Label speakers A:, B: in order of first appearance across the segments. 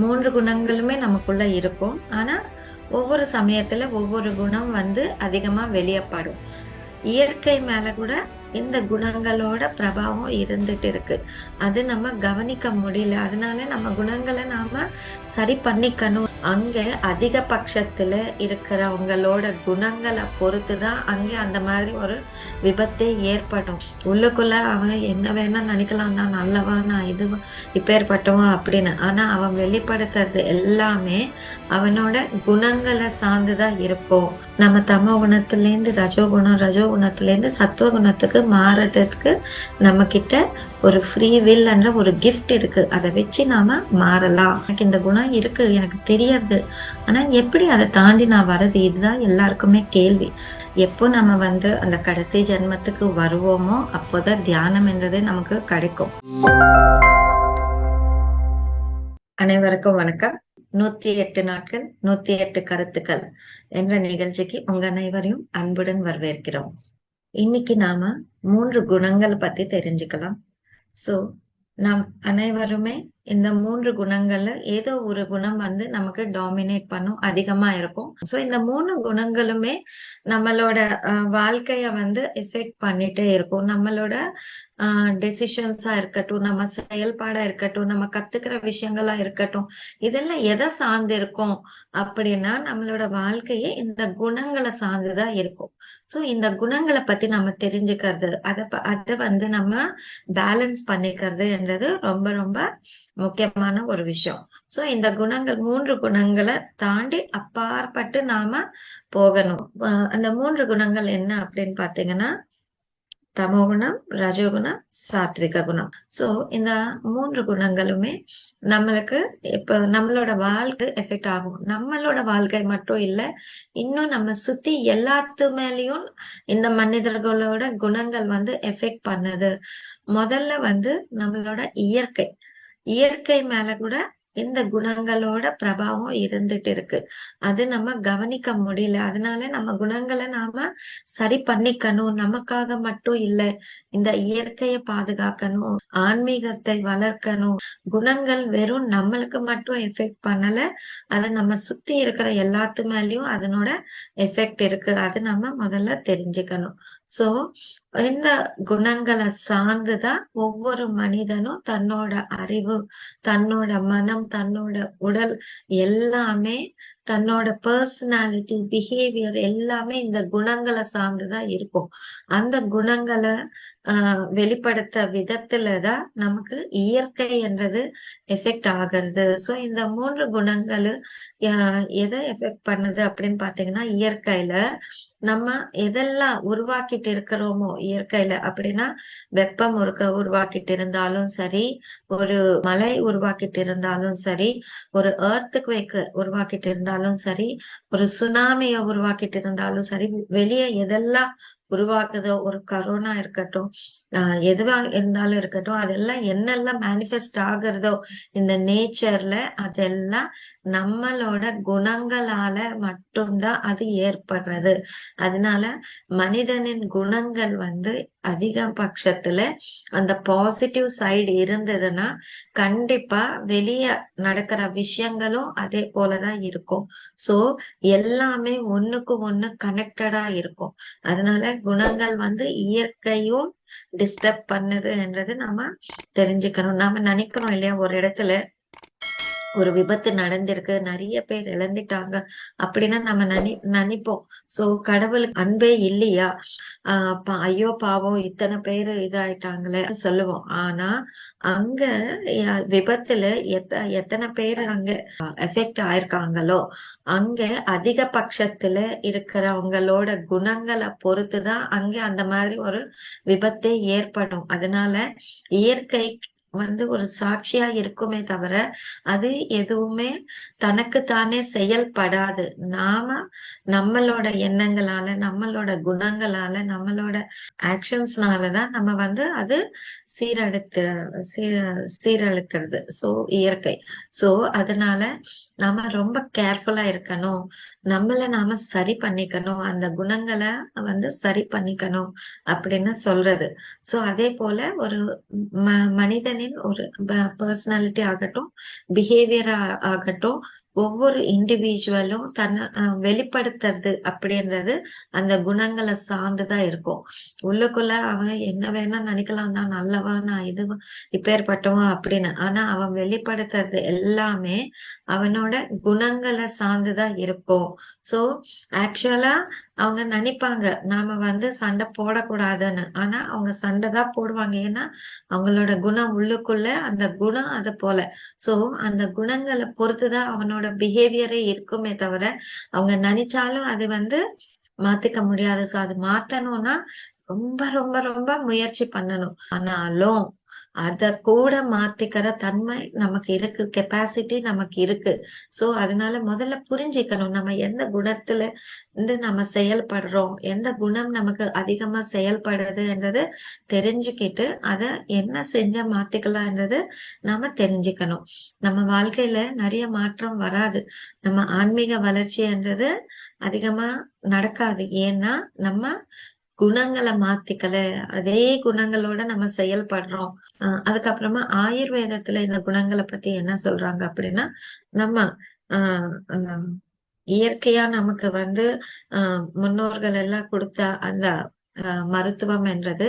A: மூன்று குணங்களுமே நமக்குள்ள இருக்கும். ஆனா ஒவ்வொரு சமயத்துல ஒவ்வொரு குணம் வந்து அதிகமா வெளியப்படும். இயற்கை மேல கூட இந்த குணங்களோட பிரபாவம் இருந்துட்டு இருக்கு. அது நம்ம கவனிக்க முடியல. அதனால நம்ம குணங்களை நாம சரி பண்ணிக்கணும். அங்கே அதிகபட்சத்தில் இருக்கிறவங்களோட குணங்களை பொறுத்து தான் அங்கே அந்த மாதிரி ஒரு விபத்தே ஏற்படும். உள்ளுக்குள்ள அவன் என்ன வேணா நினைக்கலாம் நான் நல்லவா நான் இது இப்பேற்பட்டவன் அப்படின்னு. ஆனால் அவன் வெளிப்படுத்துறது எல்லாமே அவனோட குணங்களை சார்ந்து தான் இருக்கும். நம்ம தமோ குணத்துலேருந்து ரஜோ குணம் ரஜோ குணத்துலேருந்து சத்துவ குணத்துக்கு மாறுறதுக்கு நம்மக்கிட்ட ஒரு ஃப்ரீ வில்ன்ற ஒரு கிஃப்ட் இருக்குது அதை வச்சு நாம் மாறலாம். எனக்கு இந்த குணம் இருக்குது எனக்கு தெரியும். தெரியாது ஆனால் எப்படி அதை தாண்டி நான் வர்றது? இதுதான் எல்லாருக்குமே கேள்வி. எப்போ நம்ம வந்து அந்த கடைசி ஜென்மத்துக்கு வருவோமோ அப்போதான் தியானம் என்றது நமக்கு கிடைக்கும். அனைவருக்கும் வணக்கம். நூத்தி எட்டு நாட்கள் நூத்தி எட்டு கருத்துக்கள் என்ற நிகழ்ச்சிக்கு உங்க அனைவரையும் அன்புடன் வரவேற்கிறோம். இன்னைக்கு நாம மூன்று குணங்கள் பத்தி தெரிஞ்சுக்கலாம். சோ நாம் அனைவருமே இந்த மூன்று குணங்கள்ல ஏதோ ஒரு குணம் வந்து நமக்கு டாமினேட் பண்ணும் அதிகமா இருக்கும். சோ இந்த மூணு குணங்களுமே நம்மளோட வாழ்க்கைய வந்து எஃபெக்ட் பண்ணிட்டே இருக்கும். நம்மளோட டெசிஷன்ஸா இருக்கட்டும் நம்ம செயல்பாடா இருக்கட்டும் நம்ம கத்துக்கிற விஷயங்களா இருக்கட்டும் இதெல்லாம் எதை சார்ந்து இருக்கும் அப்படின்னா நம்மளோட வாழ்க்கையே இந்த குணங்களை சார்ந்துதான் இருக்கும். சோ இந்த குணங்களை பத்தி நம்ம தெரிஞ்சுக்கிறது அதை அதை வந்து நம்ம பேலன்ஸ் பண்ணிக்கிறது என்றது ரொம்ப ரொம்ப முக்கியமான ஒரு விஷயம். சோ இந்த குணங்கள் மூன்று குணங்களை தாண்டி அப்பாற்பட்டு நாம போகணும். அந்த மூன்று குணங்கள் என்ன அப்படின்னு பாத்தீங்கன்னா தமோகுணம் ரஜோகுணம் சாத்விக குணம். சோ இந்த மூன்று குணங்களுமே நம்மளுக்கு இப்ப நம்மளோட வாழ்க்கை எஃபெக்ட் ஆகும். நம்மளோட வாழ்க்கை மட்டும் இல்ல இன்னும் நம்ம சுத்தி எல்லாத்து மேலயும் இந்த மனிதர்களோட குணங்கள் வந்து எஃபெக்ட் பண்ணுது. முதல்ல வந்து நம்மளோட இயற்கை. இயற்கை மேல கூட இந்த குணங்களோட பிரபாவம் இருந்துட்டு இருக்கு. அது நம்ம கவனிக்க முடியல. அதனால நம்ம குணங்களை நாம சரி பண்ணிக்கணும். நமக்காக மட்டும் இல்ல இந்த இயற்கைய பாதுகாக்கணும் ஆன்மீகத்தை வளர்க்கணும். குணங்கள் வெறும் நம்மளுக்கு மட்டும் எஃபெக்ட் பண்ணல. அத நம்ம சுத்தி இருக்கிற எல்லாத்து மேலயும் அதனோட எஃபெக்ட் இருக்கு. அது நம்ம முதல்ல தெரிஞ்சுக்கணும். சோ இந்த குணங்களை சார்ந்துதான் ஒவ்வொரு மனிதனும் தன்னோட அறிவு தன்னோட மனம் தன்னோட உடல் எல்லாமே தன்னோட பர்சனாலிட்டி பிஹேவியர் எல்லாமே இந்த குணங்களை சார்ந்துதான் இருக்கும். அந்த குணங்களை ஆஹ் வெளிப்படுத்த விதத்துலதான் நமக்கு இயற்கை என்றது எஃபெக்ட் ஆகிறது. சோ இந்த மூன்று குணங்கள் எதை எஃபெக்ட் பண்ணுது அப்படின்னு பாத்தீங்கன்னா இயற்கையில நம்ம எதெல்லாம் உருவாக்கிட்டு இருக்கிறோமோ இயற்கையில அப்படின்னா வெப்பம் இருக்க உருவாக்கிட்டு இருந்தாலும் சரி ஒரு மலை உருவாக்கிட்டு இருந்தாலும் சரி ஒரு ஏர்த்துக்கு வைக்க உருவாக்கிட்டு இருந்தாலும் சரி ஒரு சுனாமிய உருவாக்கிட்டு இருந்தாலும் சரி வெளியே எதெல்லாம் உருவாக்குதோ ஒரு கரோனா இருக்கட்டும் எதுவா இருந்தாலும் இருக்கட்டும் அதெல்லாம் என்னெல்லாம் மேனிஃபெஸ்ட் ஆகுறதோ இந்த நேச்சர்ல அதெல்லாம் நம்மளோட குணங்களால மட்டும்தான் அது ஏற்படுறது. அதனால மனிதனின் குணங்கள் வந்து அதிக பட்சத்துல அந்த பாசிட்டிவ் சைடு இருந்ததுன்னா கண்டிப்பா வெளிய நடக்கிற விஷயங்களும் அதே போலதான் இருக்கும். சோ எல்லாமே ஒண்ணுக்கு ஒண்ணு கனெக்டடா இருக்கும். அதனால குணங்கள் வந்து இயற்கையும் டிஸ்டர்ப் பண்ணுது என்றது நாம தெரிஞ்சுக்கணும். நாம நினைக்கிறோம் இல்லையா ஒரு இடத்துல ஒரு விபத்து நடந்திருக்கு நிறைய பேர் இழந்துட்டாங்க அப்படின்னா நம்ம நினை நினைப்போம். சோ கடவுளுக்கு அன்பே இல்லையா? ஆஹ் ஐயோ பாவம் இத்தனை பேரு இதாயிட்டாங்களே சொல்லுவோம். ஆனா அங்க விபத்துல எத்த எத்தனை பேர் அங்க எஃபெக்ட் ஆயிருக்காங்களோ அங்க அதிக பட்சத்துல இருக்கிறவங்களோட குணங்களை பொறுத்துதான் அங்க அந்த மாதிரி ஒரு விபத்தே ஏற்படும். அதனால இயற்கை வந்து ஒரு சாட்சியா இருக்குமே தவிர அது எதுவுமே தனக்கு தானே செயல்படாது. நாம நம்மளோட எண்ணங்களால நம்மளோட குணங்களால நம்மளோட ஆக்ஷன்ஸ்னாலதான் நம்ம வந்து அது சீரழித்து சீர சீரழிக்கிறது. சோ இயற்கை. சோ அதனால நாம ரொம்ப கேர்ஃபுல்லா இருக்கணும். நம்மள நாம சரி பண்ணிக்கணும். அந்த குணங்களை வந்து சரி பண்ணிக்கணும் அப்படின்னு சொல்றது. சோ அதே போல ஒரு ம- மனிதனின் ஒரு பர்சனாலிட்டி ஆகட்டும் பிஹேவியர் ஆகட்டும் ஒவ்வொரு இண்டிவிஜுவலும் தன்னை வெளிப்படுத்துறது அப்படின்றது அந்த குணங்களை சார்ந்துதான் இருக்கும். உள்ளுக்குள்ள அவன் என்ன வேணா நினைக்கலாம் நான் நல்லவா நான் இது இப்பேற்பட்டவன் அப்படின்னு. ஆனா அவன் வெளிப்படுத்துறது எல்லாமே அவனோட குணங்களை சார்ந்துதான் இருக்கும். சோ ஆக்சுவலா அவங்க நினைப்பாங்க நாம வந்து சண்டை போடக்கூடாதுன்னு. ஆனா அவங்க சண்டை தான் போடுவாங்க. ஏன்னா அவங்களோட குணம் உள்ளுக்குள்ள அந்த குணம் அது போல. சோ அந்த குணங்களை பொறுத்துதான் அவனோட பிஹேவியரே இருக்குமே தவிர அவங்க நினைச்சாலும் அது வந்து மாத்திக்க முடியாது. சோ அது மாத்தணும்னா ரொம்ப ரொம்ப ரொம்ப முயற்சி பண்ணணும். ஆனாலும் அத கூட மாத்திக்கிற தன்மை நமக்கு இருக்கு. கெப்பாசிட்டி நமக்கு இருக்கு. சோ அதனால முதல்ல புரிஞ்சுக்கணும். நம்ம எந்த குணத்துல இருந்து நம்ம செயல்படுறோம்? எந்த குணம் நமக்கு அதிகமா செயல்படுறதுன்றது தெரிஞ்சுக்கிட்டு அத என்ன செஞ்சா மாத்திக்கலாம்ன்றது நாம தெரிஞ்சுக்கணும். நம்ம வாழ்க்கையில நிறைய மாற்றம் வராது. நம்ம ஆன்மீக வளர்ச்சின்றது அதிகமா நடக்காது. ஏன்னா நம்ம குணங்களை மாத்திக்கல. அதே குணங்களோட நம்ம செயல்படுறோம். ஆஹ் அதுக்கப்புறமா ஆயுர்வேதத்துல இந்த குணங்களை பத்தி என்ன சொல்றாங்க அப்படின்னா நம்ம ஆஹ் ஆஹ் இயற்கையா நமக்கு வந்து ஆஹ் முன்னோர்கள் எல்லாம் கொடுத்த அந்த மருத்துவம் என்றது.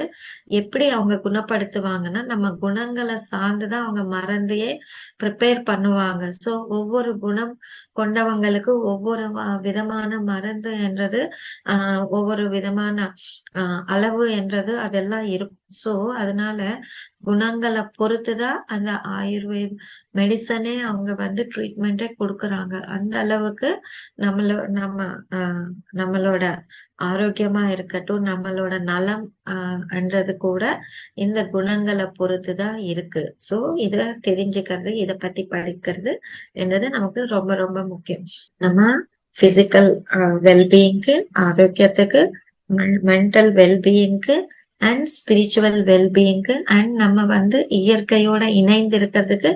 A: எப்படி அவங்க குணப்படுத்துவாங்கன்னா நம்ம குணங்களை சார்ந்துதான் அவங்க மருந்தையே ப்ரிப்பேர் பண்ணுவாங்க. சோ ஒவ்வொரு குணம் கொண்டவங்களுக்கு ஒவ்வொரு விதமான மருந்து என்றது ஆஹ் ஒவ்வொரு விதமான ஆஹ் அளவு என்றது அதெல்லாம் இருக்கும். சோ அதனால குணங்களை பொறுத்துதான் அந்த ஆயுர்வேத மெடிசனே அவங்க வந்து ட்ரீட்மெண்ட்டே கொடுக்குறாங்க. அந்த அளவுக்கு நம்மள நம்ம நம்மளோட ஆரோக்கியமா இருக்கட்டும் நம்மளோட நலம் என்றது கூட இந்த குணங்களை பொறுத்துதான் இருக்கு. சோ இத தெரிஞ்சுக்கிறது இத பத்தி படிக்கிறது என்றது நமக்கு ரொம்ப ரொம்ப முக்கியம். நம்ம பிசிக்கல் வெல்பீயிங்க்கு ஆரோக்கியத்துக்கு மென்டல் வெல்பீயிங்க்கு அண்ட் ஸ்பிரிச்சுவல் வெல்பீயிங்க்கு அண்ட் நம்ம வந்து இயற்கையோட இணைந்து இருக்கிறதுக்கு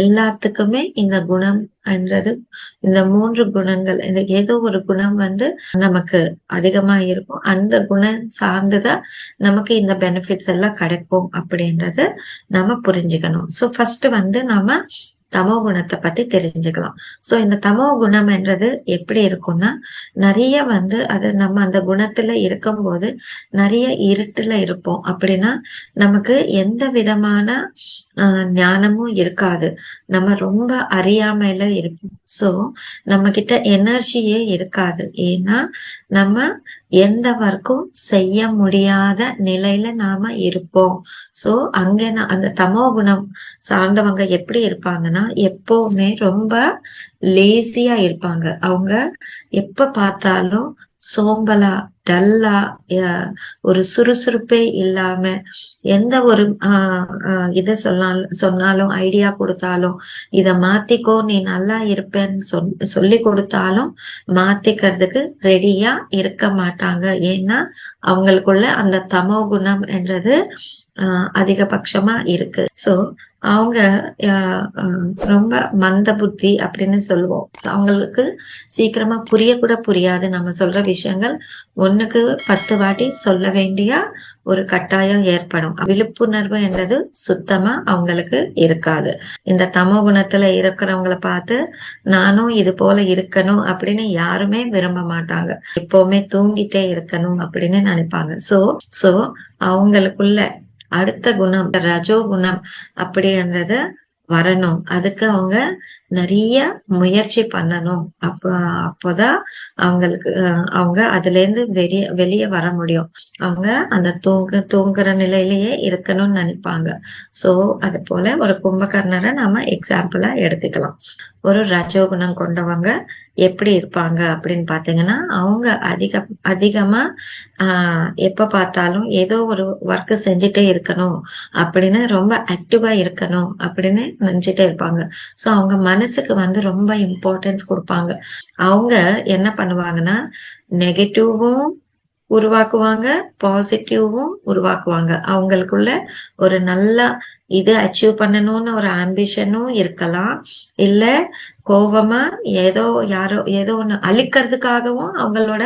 A: எல்லாத்துக்குமே இந்த குணம் என்றது. இந்த மூன்று குணங்கள் இந்த ஏதோ ஒரு குணம் வந்து நமக்கு அதிகமா இருக்கும். அந்த குணம் சார்ந்துதான் நமக்கு இந்த பெனிஃபிட்ஸ் எல்லாம் கிடைக்கும் அப்படின்றத நம்ம புரிஞ்சுக்கணும். ஸோ ஃபர்ஸ்ட் வந்து நாம தமோ குணத்தை பத்தி தெரிஞ்சுக்கலாம். சோ இந்த தமோ குணம் என்றது எப்படி இருக்கும்னா நிறைய வந்து அது நம்ம அந்த குணத்துல இருக்கும்போது நிறைய இருட்டுல இருப்போம். அப்படின்னா நமக்கு எந்த விதமான ஆஹ் ஞானமும் இருக்காது. நம்ம ரொம்ப அறியாமையில இருப்போம். சோ நம்ம கிட்ட எனர்ஜியே இருக்காது. ஏன்னா நம்ம எந்த ஒர்க்கும் செய்ய முடியாத நிலையில நாம இருப்போம். சோ அங்க அந்த தமோ குணம் சார்ந்தவங்க எப்படி இருப்பாங்கன்னா எப்பவுமே ரொம்ப லேசியா இருப்பாங்க. அவங்க எப்ப பார்த்தாலும் சோம்பலா டல்லா ஒரு சுறுசுறுப்பே இல்லாம எந்த ஒரு ஆஹ் இதை சொன்னாலும் சொன்னாலும் ஐடியா கொடுத்தாலும் இத மாத்திக்கோ நீ நல்லா இருப்பேன்னு சொல் சொல்லி கொடுத்தாலும் மாத்திக்கிறதுக்கு ரெடியா இருக்க மாட்டாங்க. ஏன்னா அவங்களுக்குள்ள அந்த தமோ குணம் என்றது ஆஹ் அதிகபட்சமா இருக்கு. சோ அவங்க ஆஹ் ரொம்ப மந்த புத்தி அப்படின்னு சொல்லுவோம். அவங்களுக்கு சீக்கிரமா புரிய கூட புரியாது. நம்ம சொல்ற விஷயங்கள் ஒண்ணுக்கு பத்து வாட்டி சொல்ல வேண்டிய ஒரு கட்டாயம் ஏற்படும். விழிப்புணர்வு என்றது சுத்தமா அவங்களுக்கு இருக்காது. இந்த தமோ குணத்துல இருக்கிறவங்கள பார்த்து நானும் இது போல இருக்கணும் அப்படின்னு யாருமே விரும்ப மாட்டாங்க. எப்பவுமே தூங்கிட்டே இருக்கணும் அப்படின்னு நினைப்பாங்க. சோ சோ அவங்களுக்குள்ள அடுத்த குணம் ரஜோ குணம் அப்படின்றது வரணும். அதுக்கு அவங்க நிறைய முயற்சி பண்ணணும். அப்ப அப்போதான் அவங்களுக்கு அவங்க அதுல இருந்து வெளிய வெளியே வர முடியும். அவங்க அந்த தூங்க தூங்குற நிலையிலேயே இருக்கணும்னு நினைப்பாங்க. சோ அது போல ஒரு கும்பகர்ணரை நாம எக்ஸாம்பிளா எடுத்துக்கலாம். ஒரு ரஜோகுணம் கொண்டவங்க எப்படி இருப்பாங்க அப்படின்னு பாத்தீங்கன்னா அவங்க அதிக அதிகமா ஆஹ் எப்ப பார்த்தாலும் ஏதோ ஒரு ஒர்க் செஞ்சுட்டே இருக்கணும் அப்படின்னு ரொம்ப ஆக்டிவா இருக்கணும் அப்படின்னு நினைச்சிட்டே இருப்பாங்க. சோ அவங்க மன மனசுக்கு வந்து ரொம்ப இம்பார்ட்டன்ஸ் கொடுப்பாங்க. அவங்க என்ன பண்ணுவாங்கன்னா நெகட்டிவும் உருவாக்குவாங்க பாசிட்டிவும் உருவாக்குவாங்க. அவங்களுக்குள்ள ஒரு நல்ல இது அச்சீவ் பண்ணணும்னு ஒரு ஆம்பிஷனும் இருக்கலாம். இல்ல கோபமா ஏதோ யாரோ ஏதோ ஒண்ணு அழிக்கிறதுக்காகவும் அவங்களோட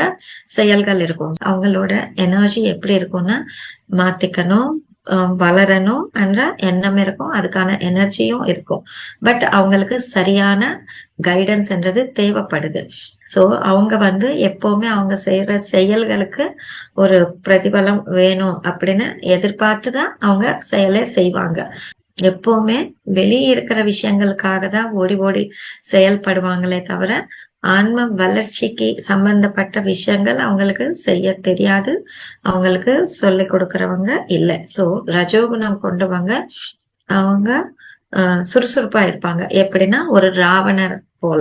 A: செயல்கள் இருக்கும். அவங்களோட எனர்ஜி எப்படி இருக்கும்னா மாத்திக்கணும் வளரணும் என்ற எண்ணம் இருக்கும். அதுக்கான எனர்ஜியும் இருக்கும். பட் அவங்களுக்கு சரியான கைடன்ஸ் என்றது தேவைப்படுது. சோ அவங்க வந்து எப்பவுமே அவங்க செய்யற செயல்களுக்கு ஒரு பிரதிபலம் வேணும் அப்படின்னு எதிர்பார்த்து தான் அவங்க செயலை செய்வாங்க. எப்பவுமே வெளியே இருக்கிற விஷயங்களுக்காக தான் ஓடி ஓடி செயல்படுவாங்களே தவிர ஆன்ம வளர்ச்சிக்கு சம்பந்தப்பட்ட விஷயங்கள் அவங்களுக்கு செய்ய தெரியாது. அவங்களுக்கு சொல்லி கொடுக்கறவங்க இல்லை. சோ ரஜோகுணம் கொண்டவங்க அவங்க சுறுசுறுப்பா இருப்பாங்க. எப்படின்னா ஒரு ராவணர் போல.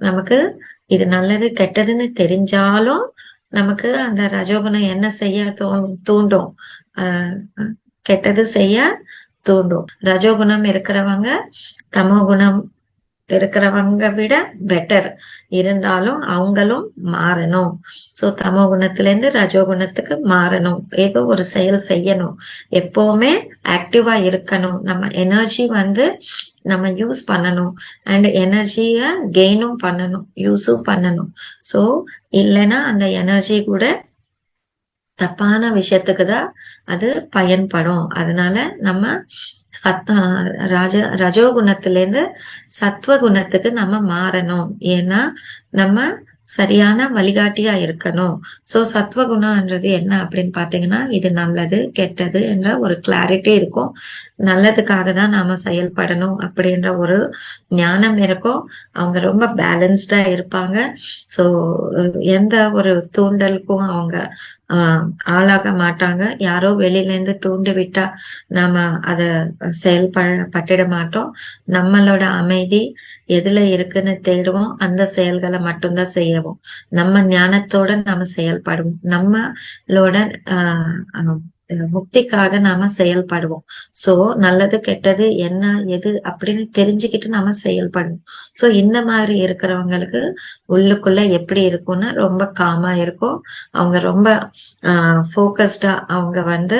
A: நமக்கு இது நல்லது கெட்டதுன்னு தெரிஞ்சாலும் நமக்கு அந்த ரஜோகுணம் என்ன செய்ய தோ தூண்டும்? ஆஹ் கெட்டது செய்ய தூண்டும். ரஜோகுணம் இருக்கிறவங்க தமோ குணம் இருக்கிறவங்க விட பெட்டர் இருந்தாலும் அவங்களும் மாறணும். சோ தமோ குணத்துல இருந்து ரஜோகுணத்துக்கு மாறணும். ஏதோ ஒரு செயல் செய்யணும். எப்பவுமே ஆக்டிவா இருக்கணும். நம்ம எனர்ஜி வந்து நம்ம யூஸ் பண்ணணும். அண்ட் எனர்ஜிய கெயினும் பண்ணணும். யூஸும் பண்ணணும். சோ இல்லைன்னா அந்த எனர்ஜி கூட தப்பான விஷயத்துக்கு தான் அது பயன்படும். அதனால நம்ம சத்த ராஜ ரஜோகுணத்துல இருந்து சத்துவ குணத்துக்கு நம்ம மாறணும். ஏன்னா நம்ம சரியான வழிகாட்டியா இருக்கணும். சோ சத்வகுணம்ன்றது என்ன அப்படின்னு பாத்தீங்கன்னா இது நல்லது கெட்டது என்ற ஒரு கிளாரிட்டி இருக்கும். நல்லதுக்காக தான் நாம செயல்படணும் அப்படின்ற ஒரு ஞானம் இருக்கும். அவங்க ரொம்ப பேலன்ஸ்டா இருப்பாங்க. சோ எந்த ஒரு தூண்டலுக்கும் அவங்க ஆளாக மாட்டாங்க. யாரோ வெளியில இருந்து தூண்டு விட்டா நாம அத செயல்பட்டிட மாட்டோம். நம்மளோட அமைதி எதுல இருக்குன்னு தேடுவோம். அந்த செயல்களை மட்டும்தான் செய்யவும். நம்ம ஞானத்தோட நாம செயல்படுவோம். நம்மளோட ஆஹ் முக்திக்காக நாம செயல்படுவோம். சோ நல்லது கெட்டது என்ன எது அப்படின்னு தெரிஞ்சுக்கிட்டு நாம செயல்படுவோம் சோ இந்த மாதிரி இருக்கிறவங்களுக்கு உள்ளுக்குள்ள எப்படி இருக்கும்னா ரொம்ப காமா இருக்கும். அவங்க ரொம்ப ஆஹ் அவங்க வந்து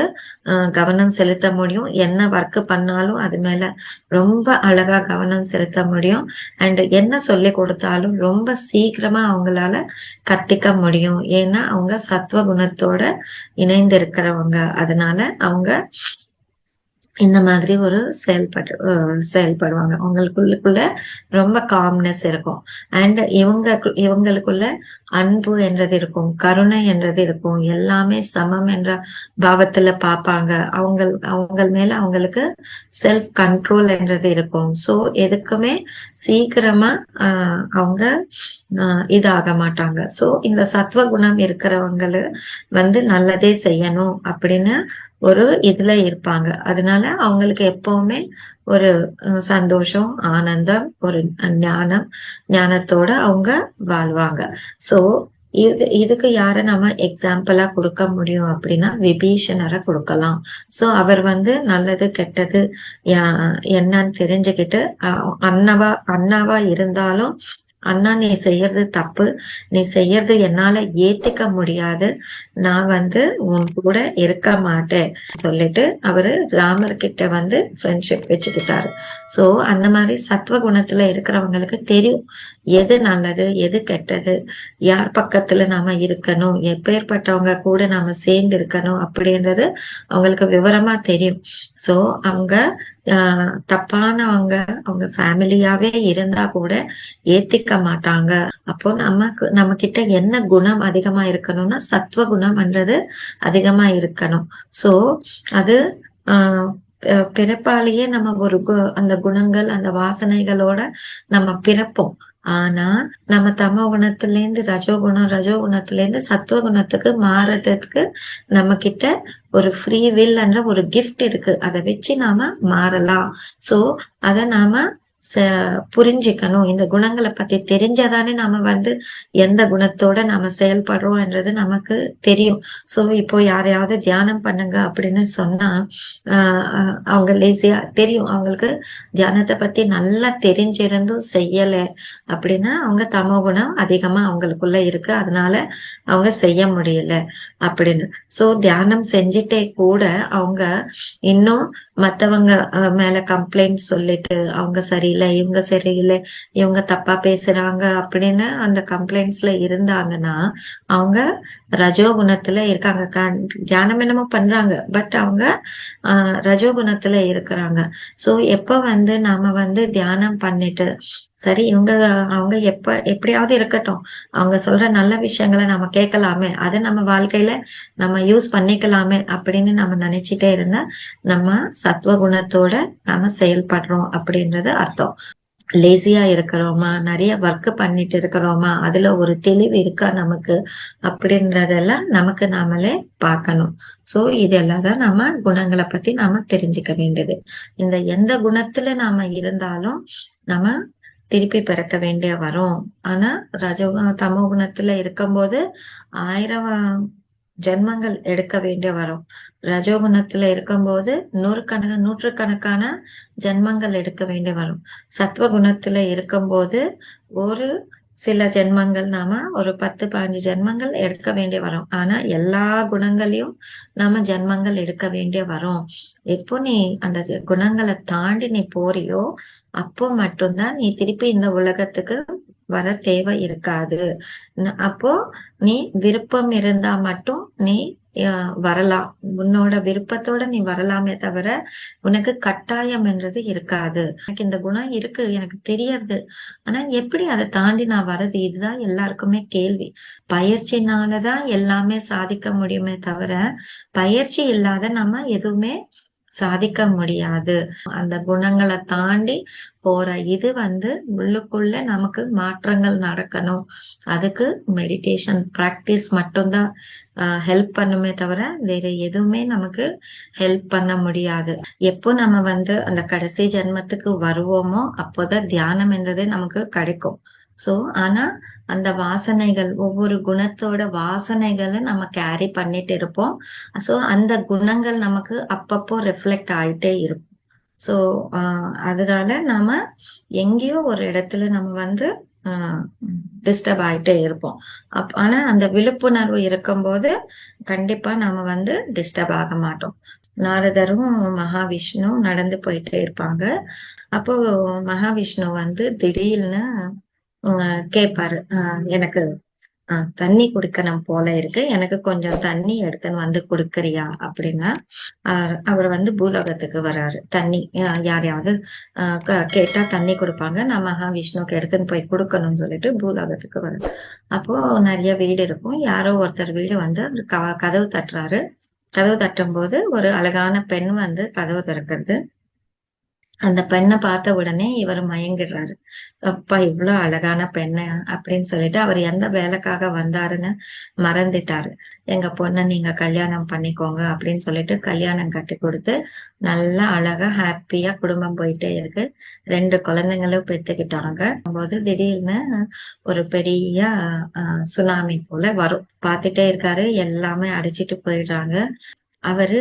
A: கவனம் செலுத்த முடியும். என்ன ஒர்க் பண்ணாலும் அது மேல ரொம்ப அழகா கவனம் செலுத்த முடியும். அண்ட் என்ன சொல்லி கொடுத்தாலும் ரொம்ப சீக்கிரமா அவங்களால கத்திக்க முடியும். ஏன்னா அவங்க சத்துவ குணத்தோட இணைந்து இருக்கிறவங்க அதனால அவங்க இந்த மாதிரி ஒரு செயல்பட்டு செயல்படுவாங்க. அவங்களுக்குள்ளுக்குள்ள ரொம்ப காம்னஸ் இருக்கும். அண்ட் இவங்க இவங்களுக்குள்ள அன்பு என்றது இருக்கும் கருணை என்றது இருக்கும். எல்லாமே சமம் என்ற பாவத்துல பார்ப்பாங்க. அவங்க அவங்க மேல அவங்களுக்கு செல்ஃப் கண்ட்ரோல் என்றது இருக்கும். சோ எதுக்குமே சீக்கிரமா ஆஹ் அவங்க இதாக மாட்டாங்க. சோ இந்த சத்துவ குணம் இருக்கிறவங்களு வந்து நல்லதே செய்யணும் அப்படின்னு ஒரு இதுல இருப்பாங்க. அதனால அவங்களுக்கு எப்பவுமே ஒரு சந்தோஷம் ஆனந்தம் ஒரு ஞானம் ஞானத்தோட அவங்க வாழ்வாங்க. சோ இது இதுக்கு யார நம்ம எக்ஸாம்பிளா கொடுக்க முடியும் அப்படின்னா விபீஷணரை கொடுக்கலாம். சோ அவர் வந்து நல்லது கெட்டது என்னன்னு தெரிஞ்சுக்கிட்டு அன்னவா அண்ணாவா இருந்தாலும் அண்ணா நீ செய்யறது தப்பு. நீ செய்யறது என்னால ஏத்துக்க முடியாது. நான் வந்து உன் கூட இருக்க மாட்டேன் சொல்லிட்டு அவரு ராமர் கிட்ட வந்து ஃப்ரெண்ட்ஷிப் வச்சுக்கிட்டாரு. சோ அந்த மாதிரி சத்துவ குணத்துல இருக்கிறவங்களுக்கு தெரியும் எது நல்லது எது கெட்டது யார் பக்கத்துல நாம இருக்கணும் எப்பேற்பட்டவங்க கூட நாம சேர்ந்து இருக்கணும் அப்படின்றது அவங்களுக்கு விவரமா தெரியும். சோ அவங்க தப்பானவங்க அவங்க ஃபேமிலியாவே இருந்தா கூட ஏத்திக்க மாட்டாங்க. அப்போ நமக்கு நம்ம கிட்ட என்ன குணம் அதிகமா இருக்கணும்னா சத்துவ குணம்ன்றது அதிகமா இருக்கணும். சோ அது ஆஹ் பிறப்பாலேயே நம்ம ஒரு அந்த குணங்கள் அந்த வாசனைகளோட நம்ம பிறப்போம். ஆனா நம்ம தமோ குணத்துல இருந்து ரஜோகுணம் ரஜோகுணத்துல ரஜோ குணத்துல இருந்து சத்துவ குணத்துக்கு மாறுறதுக்கு நம்ம கிட்ட ஒரு ஃப்ரீ வில் என்ற ஒரு கிஃப்ட் இருக்கு. அதை வச்சு நாம மாறலாம். சோ அத நாம புரிஞ்சுக்கணும். இந்த குணங்களை பத்தி தெரிஞ்சாதானே நாம வந்து எந்த குணத்தோட நாம செயல்படுறோம்ன்றது நமக்கு தெரியும். சோ இப்போ யாரையாவது தியானம் பண்ணுங்க அப்படின்னு சொன்னா ஆஹ் அவங்க லேசியா தெரியும். அவங்களுக்கு தியானத்தை பத்தி நல்லா தெரிஞ்சிருந்தும் செய்யல அப்படின்னா அவங்க தமோ குணம் அதிகமா அவங்களுக்குள்ள இருக்கு. அதனால அவங்க செய்ய முடியல அப்படின்னு. சோ தியானம் செஞ்சுட்டே கூட அவங்க இன்னும் மத்தவங்க மேல கம்ப்ளைண்ட் சொல்லிட்டு அவங்க சரியில்லை இவங்க சரியில்லை இவங்க தப்பா பேசுறாங்க அப்படின்னு அந்த கம்ப்ளைண்ட்ஸ்ல இருந்தாங்கன்னா அவங்க ரஜோகுணத்துல இருக்காங்க. க- தியானம் என்னமோ பண்றாங்க பட் அவங்க ஆஹ் ரஜோகுணத்துல இருக்கிறாங்க. சோ எப்ப வந்து நாம வந்து தியானம் பண்ணிட்டு சரி இவங்க அவங்க எப்ப எப்படியாவது இருக்கட்டும். அவங்க சொல்ற நல்ல விஷயங்களை நம்ம கேட்கலாமே. அதை நம்ம வாழ்க்கையில நம்ம யூஸ் பண்ணிக்கலாமே அப்படின்னு நம்ம நினைச்சிட்டே இருந்தா நம்ம சத்துவ குணத்தோட நாம செயல்படுறோம் அப்படின்றது அர்த்தம். லேசியா இருக்கிறோமா? நிறைய ஒர்க் பண்ணிட்டு இருக்கிறோமா? அதுல ஒரு தெளிவு இருக்கா நமக்கு? அப்படின்றதெல்லாம் நமக்கு நாமளே பார்க்கணும். சோ இதெல்லாம் தான் நம்ம குணங்களை பத்தி நாம தெரிஞ்சுக்க வேண்டியது. இந்த எந்த குணத்துல நாம இருந்தாலும் நம்ம திருப்பி பிறக்க வேண்டிய வரும். ஆனா ரஜோ தமோ குணத்துல இருக்கும்போது ஆயிரம் ஜென்மங்கள் எடுக்க வேண்டிய வரும். ரஜோகுணத்துல இருக்கும்போது நூற்று நூற்றுக்கணக்கான ஜென்மங்கள் எடுக்க வேண்டிய வரும். சத்துவ குணத்துல இருக்கும்போது ஒரு சில ஜென்மங்கள் நாம ஒரு பத்து பதினஞ்சு ஜென்மங்கள் எடுக்க வேண்டிய வரும். ஆனா எல்லா குணங்களையும் நாம ஜென்மங்கள் எடுக்க வேண்டிய வரும். எப்போ நீ அந்த குணங்களை தாண்டி நீ போறியோ அப்போ மட்டும்தான் நீ திருப்பி இந்த உலகத்துக்கு வர தேவை இருக்காது. அப்போ நீ விருப்பம் இருந்தா மட்டும் நீ வரலாம். உன்னோட விருப்பத்தோட நீ வரலாமே தவிர உனக்கு கட்டாயம் என்றது இருக்காது. எனக்கு இந்த குணம் இருக்கு எனக்கு தெரியறது. ஆனா எப்படி அதை தாண்டி நான் வர்றது? இதுதான் எல்லாருக்குமே கேள்வி. பயிற்சினாலதான் எல்லாமே சாதிக்க முடியுமே தவிர பயிற்சி இல்லாத நம்ம எதுவுமே சாதிக்க முடியாது. அந்த குணங்களை தாண்டி போற இது வந்து உள்ளுக்குள்ள நமக்கு மாற்றங்கள் நடக்கணும். அதுக்கு மெடிடேஷன் பிராக்டிஸ் மட்டும்தான் ஹெல்ப் பண்ணுமே தவிர வேற எதுவுமே நமக்கு ஹெல்ப் பண்ண முடியாது. எப்போ நம்ம வந்து அந்த கடைசி ஜென்மத்துக்கு வருவோமோ அப்போதான் தியானம் என்றது நமக்கு கிடைக்கும். சோ ஆனா அந்த வாசனைகள் ஒவ்வொரு குணத்தோட வாசனைகளை நம்ம கேரி பண்ணிட்டு இருப்போம். சோ அந்த குணங்கள் நமக்கு அப்பப்போ ரிஃப்ளெக்ட் ஆயிட்டே இருக்கும். சோ அதனால நாம எங்கேயோ ஒரு இடத்துல நம்ம வந்து டிஸ்டர்ப் ஆயிட்டே இருப்போம். அப் ஆனா அந்த விழிப்புணர்வு இருக்கும்போது கண்டிப்பா நாம வந்து டிஸ்டர்ப் ஆக மாட்டோம். நாரதரும் மகாவிஷ்ணு நடந்து போயிட்டே இருப்பாங்க. அப்போ மகாவிஷ்ணு வந்து திடீர்னு கேட்பாரு எனக்கு தண்ணி குடிக்கணும் போல இருக்கு. எனக்கு கொஞ்சம் தண்ணி எடுத்துன்னு வந்து கொடுக்குறியா அப்படின்னா அவர் வந்து பூலோகத்துக்கு வர்றாரு தண்ணி யாரையாவது க- கேட்டா தண்ணி கொடுப்பாங்க. நான் மகாவிஷ்ணுக்கு எடுத்துன்னு போய் கொடுக்கணும்னு சொல்லிட்டு பூலோகத்துக்கு வர்றாரு அப்போ நிறைய வீடு இருக்கும். யாரோ ஒருத்தர் வீடு வந்து அவர் கதவு தட்டுறாரு. கதவு தட்டும் போது ஒரு அழகான பெண் வந்து கதவு திறக்கிறது. அந்த பெண்ணை பார்த்த உடனே இவர் மயங்கிடுறாரு. அப்பா இவ்வளவு அழகான பெண்ணு அப்படின்னு சொல்லிட்டு அவர் எந்த வேலைக்காக வந்தாருன்னு மறந்துட்டாரு. எங்க பொண்ணை நீங்க கல்யாணம் பண்ணிக்கோங்க அப்படின்னு சொல்லிட்டு கல்யாணம் கட்டி கொடுத்து நல்லா அழகா ஹாப்பியா குடும்பம் போயிட்டே இருக்கு. ரெண்டு குழந்தைங்களும் பெத்துக்கிட்டாங்க. போது திடீர்னு ஒரு பெரிய சுனாமி போல வரும். பார்த்துட்டே இருக்காரு. எல்லாமே அடிச்சிட்டு போயிடுறாங்க. அவரு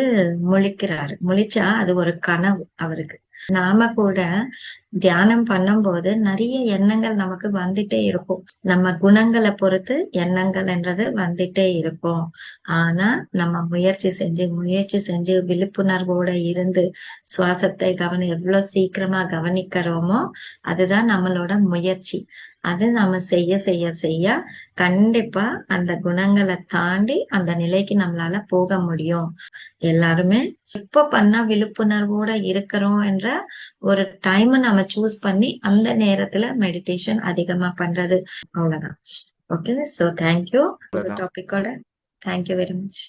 A: முழிக்கிறாரு. முழிச்சா அது ஒரு கனவு அவருக்கு. நாம கூட தியானம் பண்ணும்போது நிறைய எண்ணங்கள் நமக்கு வந்துட்டே இருக்கும். நம்ம குணங்களை பொறுத்து எண்ணங்கள் என்றது வந்துட்டே இருக்கும். ஆனா நம்ம முயற்சி செஞ்சு முயற்சி செஞ்சு விழிப்புணர்வோட இருந்து சுவாசத்தை கவனி எவ்வளவு சீக்கிரமா கவனிக்கிறோமோ அதுதான் நம்மளோட முயற்சி. அதை நம்ம செய்ய செய்ய செய்ய கண்டிப்பா அந்த குணங்களை தாண்டி அந்த நிலைக்கு நம்மளால போக முடியும். எல்லாருமே இப்ப பண்ண விழிப்புணர்வோட இருக்கிறோம் என்ற ஒரு டைம் நம்ம சூஸ் பண்ணி அந்த நேரத்துல மெடிடேஷன் அதிகமா பண்றது. அவ்வளவுதான். ஓகே சோ தேங்க்யூ டாபிக்கோட தேங்க்யூ வெரி மச்